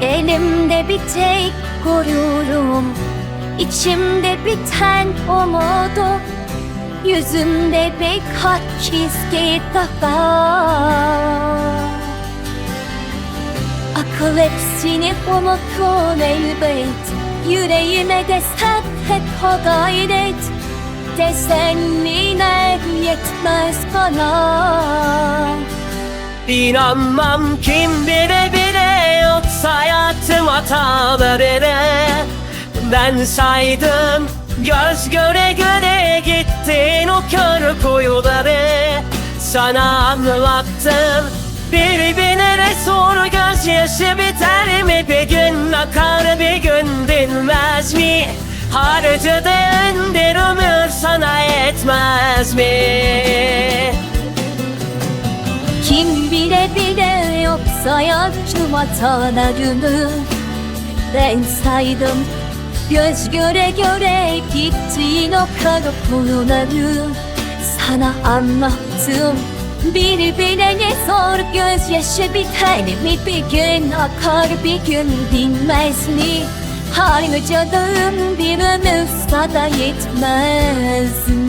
Elimde bir tek gururum İçimde biten umudu Yüzümde birkaç çizgi daha. Akıl hepsini unutur elbet Yüreğime de sen hep o gayret Teselliler yetmez bana. İnanmam kim bile yoksa hayatım hatalarına Ben saydım. Göz göre göre gittin o kör kuyuları Sana anlattım birbirine sor gözyaşı biter mi? Bir gün akar bir gün dinmez mi? Harcadığın bir ömür sana yetmez mi? Bile yoksa yaptım hatalarımı Ben saydım Göz göre göre gittiğin o kara kuyuları Sana anlattım Birbirine sor gözyaşı biter mi? Bir gün akar bir gün dinmez mi? Harcadığım bir ömür sana yetmez mi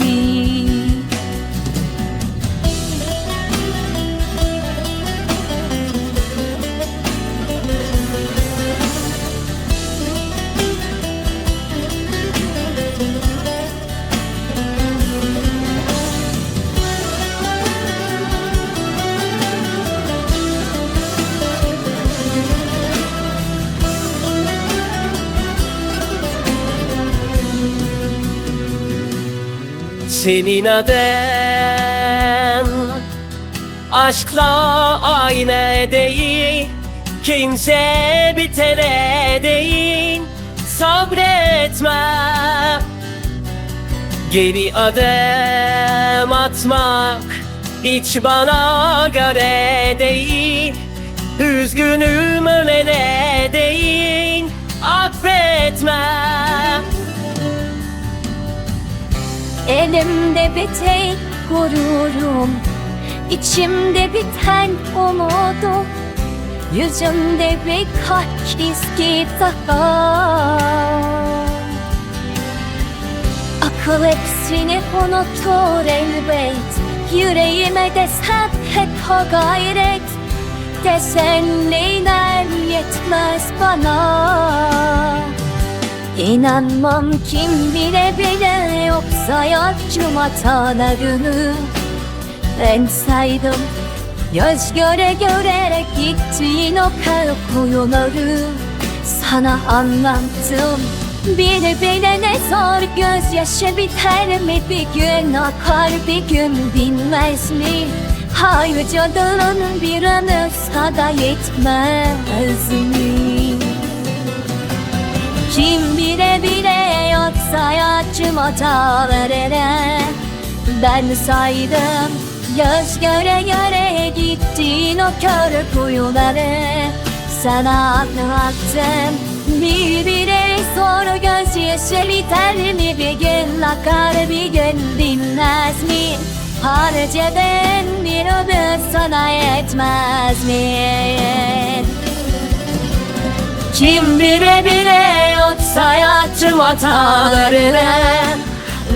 Senin adın Aşkla aynı değil Kimse bitere değil. Sabretme. Geri adım atmak Hiç bana göre değil. Üzgünüm ölene değil Affetme Elimde bir tek gururum İçimde biten umudu Yüzümde birkaç çizgi daha. Akıl hepsini unutur elbet Yüreğime de sen hep o gayret. Teselliler yetmez bana İnanmam kim bile bile yoksa yaptım hatalarını Ben saydım göz göre göre gittiğin o kuyuları. Sana anlattım birbirine sor gözyaşı biter mi? Bir gün akar bir gün dinmez mi? Harcadığın bir ömür sana yetmez mi kim bile bile yoksa yaşım hatalarına Ben saydım göz göre göre gittin o kör kuyuları Sana anlattım birbirine sor gözyaşı biter mi? Bir gün akar bir gün dinmez mi? Harcadığın bir ömür sana yetmez mi? Kim bile bile yoksa yaptım hatalarını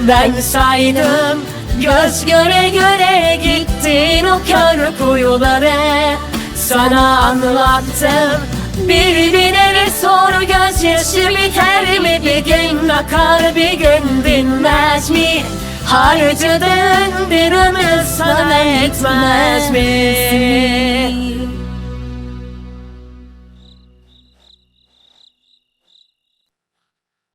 Ben saydım göz göre göre gittin o kör kuyuları Sana anlattım birbirine sor gözyaşı biter mi? Bir gün akar bir gün dinmez mi? Harcadığın bir ömür sana yetmez mi?